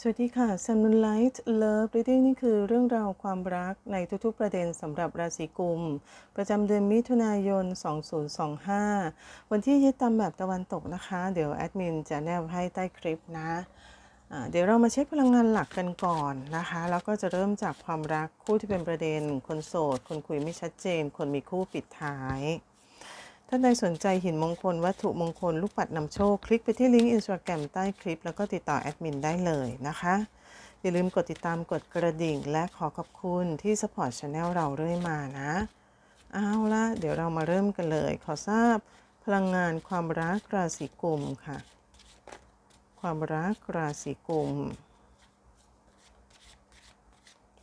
สวัสดีค่ะ s a m n o o n Light Love Reading นี่คือเรื่องราวความรักในทุกๆประเด็นสำหรับราศีกุม ประจำเดือนมิถุนายน 2025 วันที่ยึดตามแบบตะวันตกนะคะ เดี๋ยวแอดมินจะแนบให้ใต้คลิปนะอ่าเดี๋ยวเรามาเช็คพลังงานหลักกันก่อนนะคะ แล้วก็จะเริ่มจากความรักคู่ที่เป็นประเด็น คนโสด คนคุยไม่ชัดเจน คนมีคู่ปิดท้าย ท่านใดสนใจหินมงคล วัตถุมงคล ลูกปัดนำโชค คลิกไปที่ลิงก์อินสตาแกรมใต้คลิป แล้วก็ติดต่อแอดมินได้เลยนะคะ อย่าลืมกดติดตามกดกระดิ่ง และขอขอบคุณที่สปอร์ตช anel เราเรื่อยมานะ เอาละเดี๋ยวเรามาเริ่มกันเลย ขอทราบ พลังงานความรักราศีกุมค่ะ ความรักราศีกุม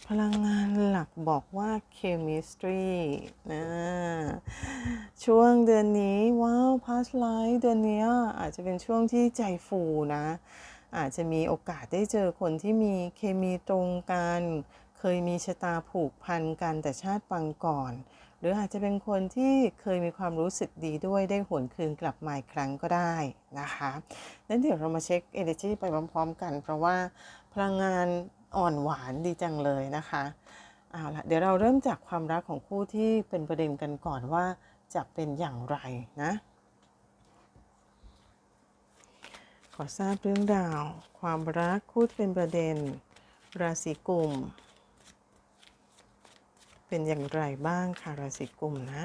พลังงานหลักบอกว่า chemistry นะ ช่วงเดือนนี้ว้าว past life เดือนนี้อาจจะเป็นช่วงที่ใจฟูนะ อาจจะมีโอกาสได้เจอคนที่มีเคมีตรงกัน เคยมีชะตาผูกพันกันแต่ชาติปังก่อน หรืออาจจะเป็นคนที่เคยมีความรู้สึกดีด้วยได้หวนคืนกลับมาอีกครั้งก็ได้นะคะนั้นเดี๋ยวเรามาเช็ค energy ไปพร้อมๆกัน เพราะว่าพลังงานอ่อนหวานดีจังเลยนะคะเอาละเดี๋ยวเราเริ่มจากความรักของคู่ที่เป็นประเด็นกันก่อนว่า จะเป็นอย่างไรนะ ขอทราบเรื่องราว ความรักคู่เป็นประเด็น ราศีกุม เป็นอย่างไรบ้างค่ะราศีกุมนะ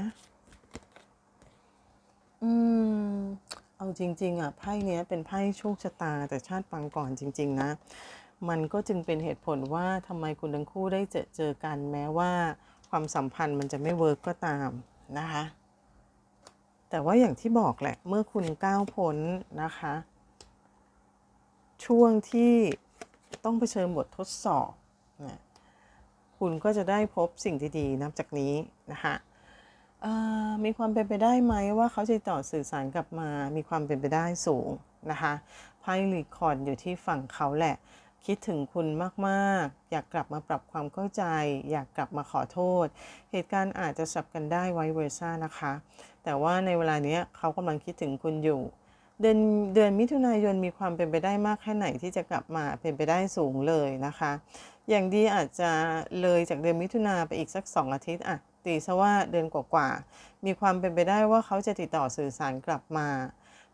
อืม เอาจริง ๆ อะ ไพ่เนี้ยเป็นไพ่โชคชะตาแต่ชาติปังก่อนจริง ๆ นะ มันก็จึงเป็นเหตุผลว่าทำไมคุณทั้งคู่ได้เจอเจอกันแม้ว่าความสัมพันธ์มันจะไม่เวิร์กก็ตามนะคะ แต่ว่าอย่างที่บอกแหละ เมื่อคุณก้าวพ้นนะคะ ช่วงที่ต้องเผชิญบททดสอบนะคุณก็จะได้พบสิ่งดีๆนับจากนี้นะคะมีความเป็นไปได้ไหมว่าเขาจะติดต่อสื่อสารกลับมา มีความเป็นไปได้สูงนะคะไพ่รีคอร์ดอยู่ที่ฝั่งเขาแหละ คิดถึงคุณมากๆ อยากกลับมาปรับความเข้าใจ อยากกลับมาขอโทษ เหตุการณ์อาจจะสับกันได้ไว้เวอร์ซ่านะคะ แต่ว่าในเวลาเนี้ยเขากำลังคิดถึงคุณอยู่ เดือนเดือนมิถุนายนมีความเป็นไปได้มากแค่ไหนที่จะกลับมาเป็นไปได้สูงเลยนะคะ อย่างดีอาจจะเลยจากเดือนมิถุนาไปอีกสัก 2 อาทิตย์อะตีซะว่าเดือนกว่าๆมีความเป็นไปได้ว่าเขาจะติดต่อสื่อสารกลับมา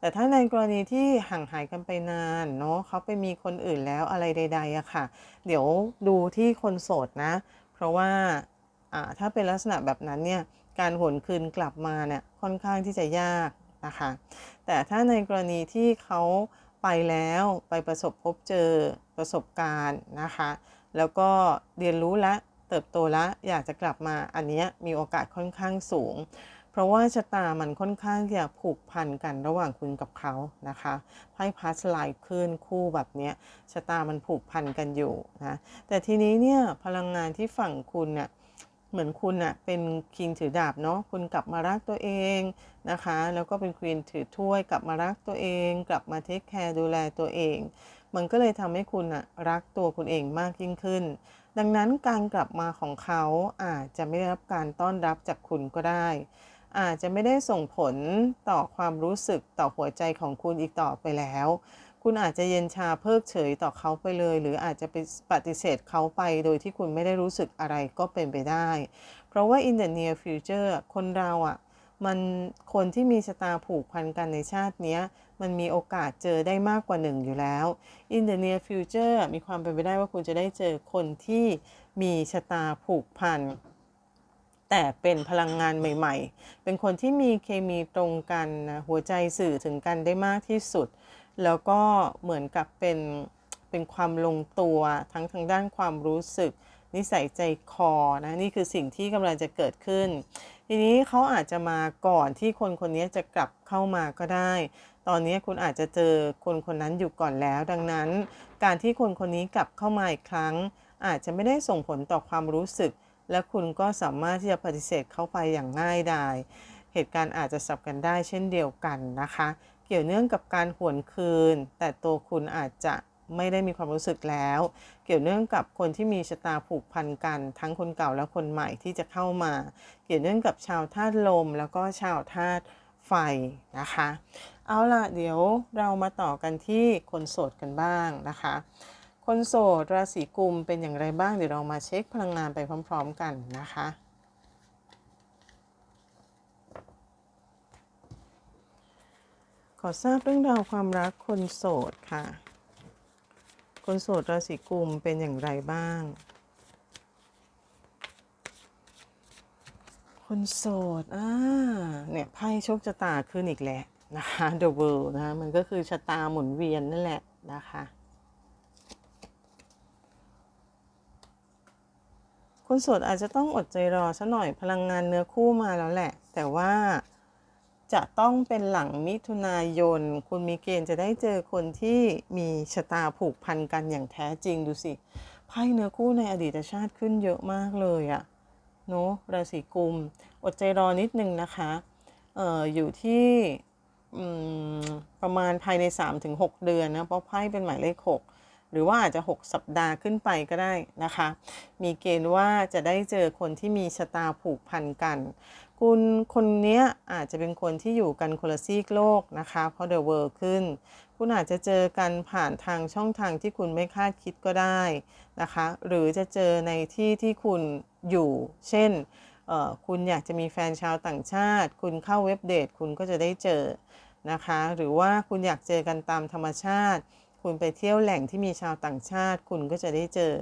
แต่ถ้าในกรณีที่ห่างหายกันไปนานเนาะเขาไปมีคนอื่นแล้วอะไรใดๆอะค่ะ เดี๋ยวดูที่คนโสดนะ เพราะว่าอ่าถ้าเป็นลักษณะแบบนั้นเนี่ยการหวนคืนกลับมาเนี่ยค่อนข้างที่จะยากนะคะ แต่ถ้าในกรณีที่เขาไปแล้วไปประสบพบเจอประสบการณ์นะคะ แล้วก็เรียนรู้และเติบโตและอยากจะกลับมาอันเนี้ยมีโอกาสค่อนข้างสูง เพราะว่าชะตามันค่อนข้างจะผูกพันกันระหว่างคุณกับเขานะคะไพ่พัสไลด์ขึ้นคู่แบบนี้ชะตามันผูกพันกันอยู่นะแต่ทีนี้เนี่ยพลังงานที่ฝั่งคุณเนี่ยเหมือนคุณอะเป็นคิงถือดาบเนาะคุณกลับมารักตัวเองนะคะ แล้วก็เป็นควีนถือถ้วย กลับมารักตัวเอง กลับมาเทคแคร์ดูแลตัวเอง มันก็เลยทำให้คุณอะรักตัวคุณเองมากยิ่งขึ้น ดังนั้นการกลับมาของเขาอาจจะไม่ได้รับการต้อนรับจากคุณก็ได้ อาจจะไม่ได้ส่งผลต่อความรู้สึกต่อหัวใจของคุณอีกต่อไปแล้ว คุณอาจจะเย็นชาเพิกเฉยต่อเขาไปเลย หรืออาจจะไปปฏิเสธเขาไปโดยที่คุณไม่ได้รู้สึกอะไรก็เป็นไปได้ เพราะว่า in the near future คนเราอะ่ะมันคนที่มีชะตาผูกพันกันในชาตินี้มันมีโอกาสเจอได้มากกว่าหนึ่งอยู่แล้ว in the near future มีความเป็นไปได้ว่าคุณจะได้เจอคนที่มีชะตาผูกพัน แต่เป็นพลังงานใหม่ ๆ เป็นคนที่มีเคมีตรงกันนะหัวใจสื่อถึงกันได้มากที่สุด แล้วก็เหมือนกับเป็นเป็นความลงตัวทั้งทางด้านความรู้สึก นิสัยใจคอนะนี่คือสิ่งที่กำลังจะเกิดขึ้น ทีนี้เขาอาจจะมาก่อนที่คนคนนี้จะกลับเข้ามาก็ได้ ตอนนี้คุณอาจจะเจอคนคนนั้นอยู่ก่อนแล้ว ดังนั้น การที่คนคนนี้กลับเข้ามาอีกครั้ง อาจจะไม่ได้ส่งผลต่อความรู้สึก และคุณก็สามารถที่จะปฏิเสธเข้าไปอย่างง่ายดายเหตุการณ์อาจจะสับกันได้เช่นเดียวกันนะคะ เกี่ยวเนื่องกับการหวนคืน แต่ตัวคุณอาจจะไม่ได้มีความรู้สึกแล้ว เกี่ยวเนื่องกับคนที่มีชะตาผูกพันกัน ทั้งคนเก่าและคนใหม่ที่จะเข้ามา เกี่ยวเนื่องกับชาวธาตุลม แล้วก็ชาวธาตุไฟนะคะ เอาล่ะเดี๋ยวเรามาต่อกันที่คนโสดกันบ้างนะคะ คนโสดราศีกุมเป็นอย่างไรบ้างเดี๋ยวเรามาเช็คพลังงานไปพร้อม ๆ กันนะคะ ขอทราบเรื่องราวความรักคนโสดค่ะ คนโสดราศีกุมเป็นอย่างไรบ้าง คนโสดอ่าเนี่ยไพ่โชคชะตาขึ้นอีกแล้วนะคะ The World นะคะมันก็คือชะตาหมุนเวียนนั่นแหละนะคะ คนโสดอาจจะต้องอดใจรอซะหน่อยพลังงานเนื้อคู่มาแล้วแหละ แต่ว่าจะต้องเป็นหลังมิถุนายน คุณมีเกณฑ์จะได้เจอคนที่มีชะตาผูกพันกันอย่างแท้จริงดูสิไพ่เนื้อคู่ในอดีตชาติขึ้นเยอะมากเลยอะเนาะราศีกุม อดใจรอนิดนึงนะคะเอ่ออยู่ที่ประมาณภายใน 3-6 เดือนนะเพราะไพ่เป็นหมายเลข 6 หรือว่าอาจจะ 6 สัปดาห์ขึ้นไปก็ได้นะคะ มีเกณฑ์ว่าจะได้เจอคนที่มีชะตาผูกพันกัน คุณคนเนี้ยอาจจะเป็นคนที่อยู่กันคนละซีกโลกนะคะ เพราะเดอะเวิร์ขึ้น คุณอาจจะเจอกันผ่านทางช่องทางที่คุณไม่คาดคิดก็ได้นะคะ หรือจะเจอในที่ที่คุณอยู่ เช่นคุณอยากจะมีแฟนชาวต่างชาติ คุณเข้าเว็บเดทคุณก็จะได้เจอนะคะ หรือว่าคุณอยากเจอกันตามธรรมชาติ คุณไปเที่ยวแหล่งที่มีชาวต่างชาติ คุณก็จะได้เจอ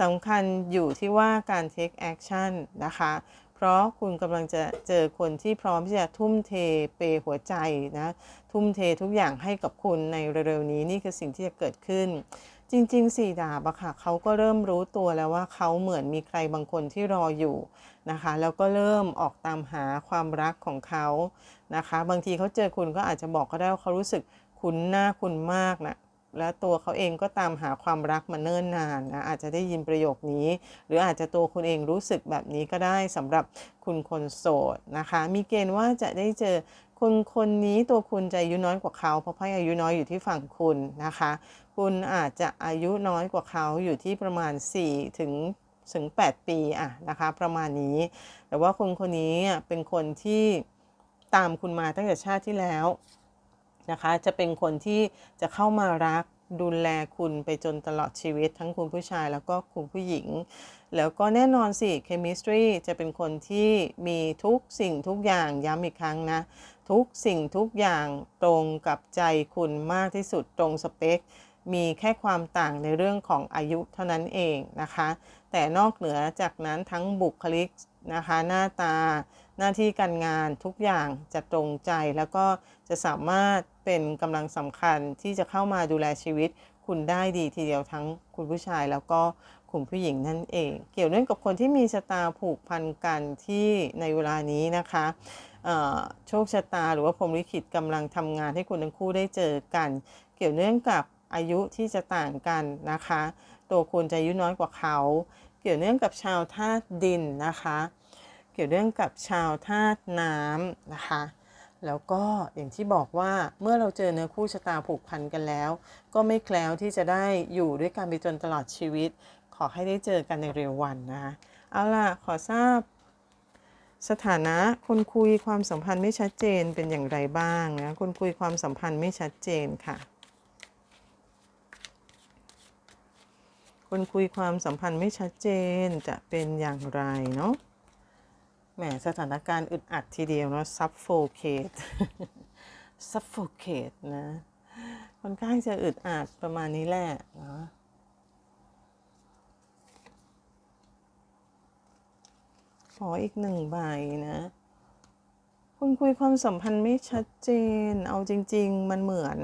สำคัญอยู่ที่ว่าการ take action นะคะ เพราะคุณกำลังจะเจอคนที่พร้อมที่จะทุ่มเทเปหัวใจนะ ทุ่มเททุกอย่างให้กับคุณในเร็วๆนี้นี่คือสิ่งที่จะเกิดขึ้น จริงๆสี่ดาบอะค่ะเขาก็เริ่มรู้ตัวแล้วว่าเขาเหมือนมีใครบางคนที่รออยู่นะคะ แล้วก็เริ่มออกตามหาความรักของเขานะคะ บางทีเขาเจอคุณก็อาจจะบอกก็ได้ว่าเขารู้สึกคุ้นหน้าคุณมากนะ และตัวเขาเองก็ตามหาความรักมาเนิ่นนานนะอาจจะได้ยินประโยคนี้ หรืออาจจะตัวคุณเองรู้สึกแบบนี้ก็ได้สำหรับคุณคนโสดนะคะ มีเกณฑ์ว่าจะได้เจอคนคนนี้ตัวคุณจะอายุน้อยกว่าเขาเพราะไพ่อายุน้อยอยู่ที่ฝั่งคุณนะคะ คุณอาจจะอายุน้อยกว่าเขาอยู่ที่ประมาณ 4 ถึงถึง 8 ปีอะนะคะประมาณนี้ แต่ว่าคนคนนี้เป็นคนที่ตามคุณมาตั้งแต่ชาติที่แล้ว นะคะ จะเป็นคนที่จะเข้ามารักดูแลคุณไปจนตลอดชีวิต ทั้งคุณผู้ชายแล้วก็คุณผู้หญิง แล้วก็แน่นอนสิ chemistry จะเป็นคนที่มีทุกสิ่งทุกอย่างย้ำอีกครั้งนะ ทุกสิ่งทุกอย่างตรงกับใจคุณมากที่สุดตรงสเปค มีแค่ความต่างในเรื่องของอายุเท่านั้นเองนะคะ แต่นอกเหนือจากนั้นทั้งบุคลิกนะคะหน้าตา หน้าที่การงานทุกอย่างจะตรงใจ แล้วก็จะสามารถเป็นกำลังสำคัญที่จะเข้ามาดูแลชีวิต คุณได้ดีทีเดียวทั้งคุณผู้ชายแล้วก็คุณผู้หญิงนั่นเอง เกี่ยวเนื่องกับคนที่มีชะตาผูกพันกันที่ในเวลานี้นะคะโชคชะตาหรือว่าพรหมลิขิตกำลังทำงานให้คุณทั้งคู่ได้เจอกัน เกี่ยวเนื่องกับอายุที่จะต่างกันนะคะ ตัวคุณจะอายุน้อยกว่าเขา เกี่ยวเนื่องกับชาวธาตุดินนะคะ เกี่ยวเนื่องกับชาวธาตุน้ำนะคะ แล้วก็อย่างที่บอกว่าเมื่อเราเจอเนื้อคู่ชะตาผูกพันกันแล้ว ก็ไม่แคล้วที่จะได้อยู่ด้วยกันไปจนตลอดชีวิต ขอให้ได้เจอกันในเร็ววันนะคะเอาล่ะขอทราบ สถานะคนคุยความสัมพันธ์ไม่ชัดเจนเป็นอย่างไรบ้างนะคนคุยความสัมพันธ์ไม่ชัดเจนค่ะคนคุยความสัมพันธ์ไม่ชัดเจนจะเป็นอย่างไรเนาะ แหมสถานการณ์อึดอัดทีเดียวเนาะ suffocate suffocate นะค่อนข้างจะอึดอัดประมาณนี้แหละนะขออีกหนึ่งใบนะ คุณคุยความสัมพันธ์ไม่ชัดเจน เอาจริง ๆ มันเหมือน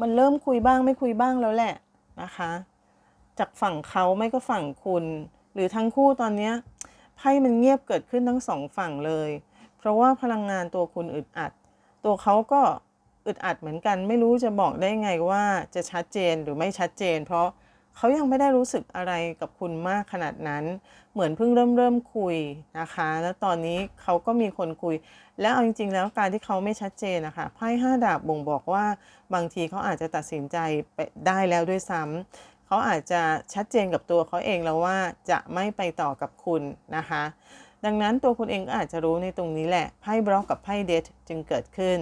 มันเริ่มคุยบ้างไม่คุยบ้างแล้วแหละนะคะ จากฝั่งเขาไม่ก็ฝั่งคุณ หรือทั้งคู่ตอนเนี้ย ไพ่มันเงียบเกิดขึ้นทั้งสองฝั่งเลย เพราะว่าพลังงานตัวคุณอึดอัด ตัวเขาก็อึดอัดเหมือนกัน ไม่รู้จะบอกได้ไงว่าจะชัดเจนหรือไม่ชัดเจน เพราะเขายังไม่ได้รู้สึกอะไรกับคุณมากขนาดนั้น เหมือนเพิ่งเริ่มเริ่มคุยนะคะ แล้วตอนนี้เขาก็มีคนคุย แล้วเอาจริงๆ แล้วการที่เขาไม่ชัดเจนนะคะไพ่ห้าดาบบ่งบอกว่าบางทีเขาอาจจะตัดสินใจไปได้แล้วด้วยซ้ำ เขาอาจจะชัดเจนกับตัวเขาเองแล้วว่าจะไม่ไปต่อกับคุณนะคะ ดังนั้นตัวคุณเองก็อาจจะรู้ในตรงนี้แหละไพ่บล็อกกับไพ่เดทจึงเกิดขึ้น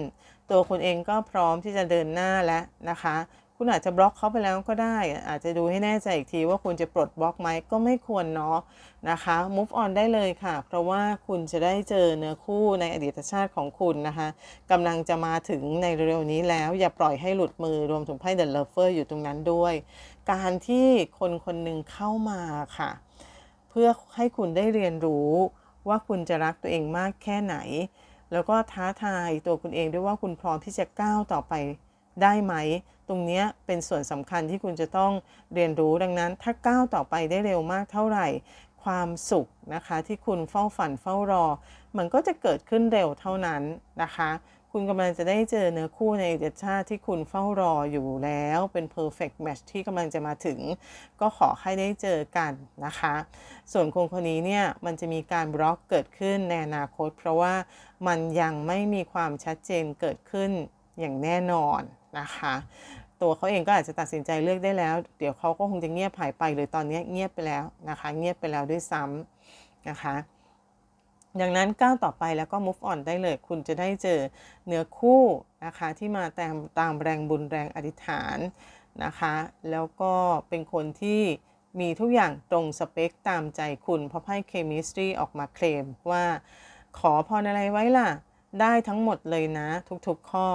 ตัวคุณเองก็พร้อมที่จะเดินหน้าแล้วนะคะ คุณอาจจะบล็อกเขาไปแล้วก็ได้ อาจจะดูให้แน่ใจอีกทีว่าคุณจะปลดบล็อกไหมก็ไม่ควรเนาะนะคะ move on ได้เลยค่ะ เพราะว่าคุณจะได้เจอเนื้อคู่ในอดีตชาติของคุณนะคะกำลังจะมาถึงในเร็วๆนี้แล้ว อย่าปล่อยให้หลุดมือรวมถึงไพ่ The Lover อยู่ตรงนั้นด้วย การที่คนคนหนึ่งเข้ามาค่ะ เพื่อให้คุณได้เรียนรู้ว่าคุณจะรักตัวเองมากแค่ไหน แล้วก็ท้าทายตัวคุณเองด้วยว่าคุณพร้อมที่จะก้าวต่อไปได้ไหม ตรงเนี้ยเป็นส่วนสำคัญที่คุณจะต้องเรียนรู้ดังนั้น ถ้าก้าวต่อไปได้เร็วมากเท่าไหร่ ความสุขนะคะที่คุณเฝ้าฝันเฝ้ารอ มันก็จะเกิดขึ้นเร็วเท่านั้นนะคะ คุณกำลังจะได้เจอเนื้อคู่ในอดีตชาติที่คุณเฝ้ารออยู่แล้ว เป็น perfect match ที่กำลังจะมาถึง ก็ขอให้ได้เจอกันนะคะ ส่วนคนคนนี้เนี่ย มันจะมีการบล็อกเกิดขึ้นในอนาคต เพราะว่ามันยังไม่มีความชัดเจนเกิดขึ้นอย่างแน่นอนนะคะ ตัวเขาเองก็อาจจะตัดสินใจเลือกได้แล้ว เดี๋ยวเขาก็คงจะเงียบหายไปหรือตอนนี้เงียบไปแล้วนะคะ เงียบไปแล้วด้วยซ้ำนะคะ ดังนั้นก้าวต่อไปแล้วก็ move on ได้เลย คุณจะได้เจอเนื้อคู่นะคะที่มาตามตามแรงบุญแรงอธิษฐานนะคะ แล้วก็เป็นคนที่มีทุกอย่างตรงสเปคตามใจคุณ เพราะไพ่ chemistry ออกมาเคลมว่าขอพรอะไรไว้ล่ะ ได้ทั้งหมดเลยนะทุกๆข้อ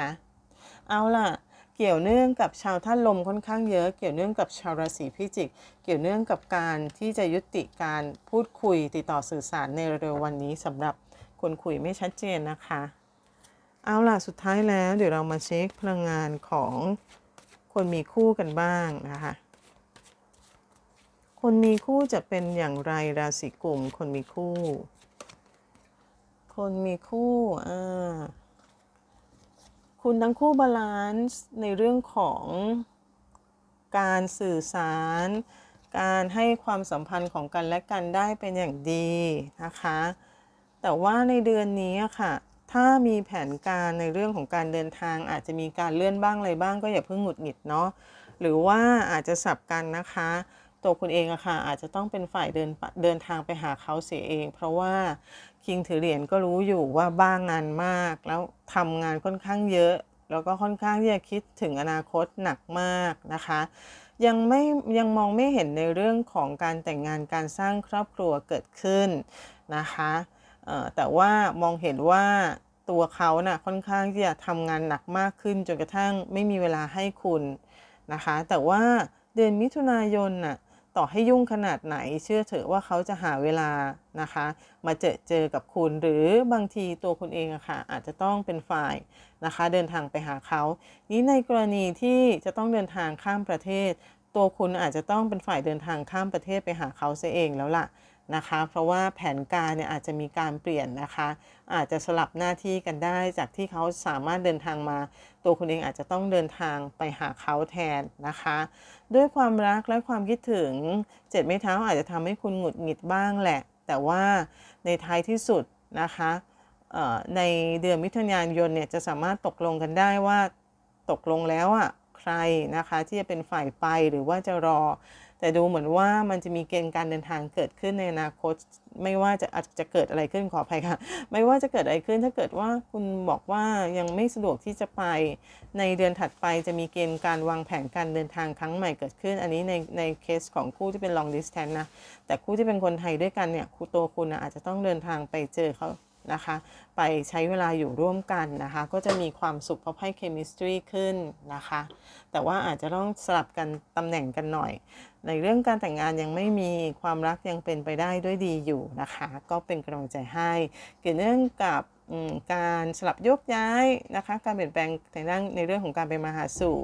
นะ เอาล่ะ เกี่ยวเนื่องกับชาวท่านลมค่อนข้างเยอะ เกี่ยวเนื่องกับชาวราศีพิจิก เกี่ยวเนื่องกับการที่จะยุติการพูดคุยติดต่อสื่อสารในเร็ววันนี้สำหรับคนคุยไม่ชัดเจนนะคะ เอาล่ะสุดท้ายแล้วเดี๋ยวเรามาเช็คพลังงานของคนมีคู่กันบ้างนะคะคนมีคู่จะเป็นอย่างไรราศีกลุ่มคนมีคู่ คนมีคู่อ่า คุณทั้งคู่บาลานซ์ในเรื่องของการสื่อสาร การให้ความสัมพันธ์ของกันและกันได้เป็นอย่างดีนะคะ แต่ว่าในเดือนนี้ค่ะ ถ้ามีแผนการในเรื่องของการเดินทาง อาจจะมีการเลื่อนบ้างอะไรบ้างก็อย่าเพิ่งหงุดหงิดเนาะ หรือว่าอาจจะสับกันนะคะ ตัวคุณเองอะค่ะอาจจะต้องเป็นฝ่ายเดินเดินทางไปหาเขาเสียเอง เพราะว่า คิงถือเหรียญก็รู้อยู่ว่าบ้างงานมาก แล้วทำงานค่อนข้างเยอะ แล้วก็ค่อนข้างที่จะคิดถึงอนาคตหนักมากนะคะ ยังไม่ยังมองไม่เห็นในเรื่องของการแต่งงานการสร้างครอบครัวเกิดขึ้นนะคะแต่ว่ามองเห็นว่าตัวเขาน่ะค่อนข้างที่จะทำงานหนักมากขึ้นจนกระทั่งไม่มีเวลาให้คุณนะคะ แต่ว่าเดือนมิถุนายนน่ะ ต่อให้ยุ่งขนาดไหนเชื่อเถอะว่าเขาจะหาเวลานะคะ มาเจอเจอกับคุณ หรือบางทีตัวคุณเองอะค่ะอาจจะต้องเป็นฝ่ายนะคะ เดินทางไปหาเขา นี้ในกรณีที่จะต้องเดินทางข้ามประเทศ ตัวคุณอาจจะต้องเป็นฝ่ายเดินทางข้ามประเทศไปหาเขาเสียเองแล้วล่ะ นะคะ เพราะว่าแผนการเนี่ยอาจจะมีการเปลี่ยนนะคะ อาจจะสลับหน้าที่กันได้จากที่เขาสามารถเดินทางมา ตัวคุณเองอาจจะต้องเดินทางไปหาเขาแทนนะคะ ด้วยความรักและความคิดถึงเจ็ดไม้เท้าอาจจะทำให้คุณหงุดหงิดบ้างแหละ แต่ว่าในท้ายที่สุดนะคะในเดือนมิถุนายนเนี่ยจะสามารถตกลงกันได้ว่าตกลงแล้วอะใครนะคะที่จะเป็นฝ่ายไปหรือว่าจะรอ แต่ดูเหมือนว่ามันจะมีเกณฑ์การเดินทางเกิดขึ้นในอนาคต ไม่ว่าจะอาจจะเกิดอะไรขึ้นขออภัยค่ะ ไม่ว่าจะเกิดอะไรขึ้นถ้าเกิดว่าคุณบอกว่ายังไม่สะดวกที่จะไป ในเดือนถัดไปจะมีเกณฑ์การวางแผนการเดินทางครั้งใหม่เกิดขึ้น อันนี้ในในเคสของคู่ที่เป็น long distance นะ แต่คู่ที่เป็นคนไทยด้วยกันเนี่ยคู่ตัวคุณนะอาจจะต้องเดินทางไปเจอเขา นะคะ ไปใช้เวลาอยู่ร่วมกันนะคะ ก็จะมีความสุขเพราะไพ่ chemistry ขึ้นนะคะ แต่ว่าอาจจะต้องสลับกันตำแหน่งกันหน่อย ในเรื่องการแต่งงานยังไม่มีความรักยังเป็นไปได้ด้วยดีอยู่นะคะ ก็เป็นกำลังใจให้ เกี่ยวเนื่องกับการสลับยกย้ายนะคะ การเปลี่ยนแปลงในเรื่องในเรื่องของการไปมาหาสู่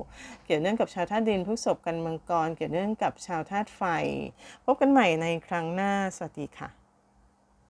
เกี่ยวเนื่องกับชาวธาตุดินพฤษภกันมังกร เกี่ยวเนื่องกับชาวธาตุไฟ พบกันใหม่ในครั้งหน้า สวัสดีค่ะ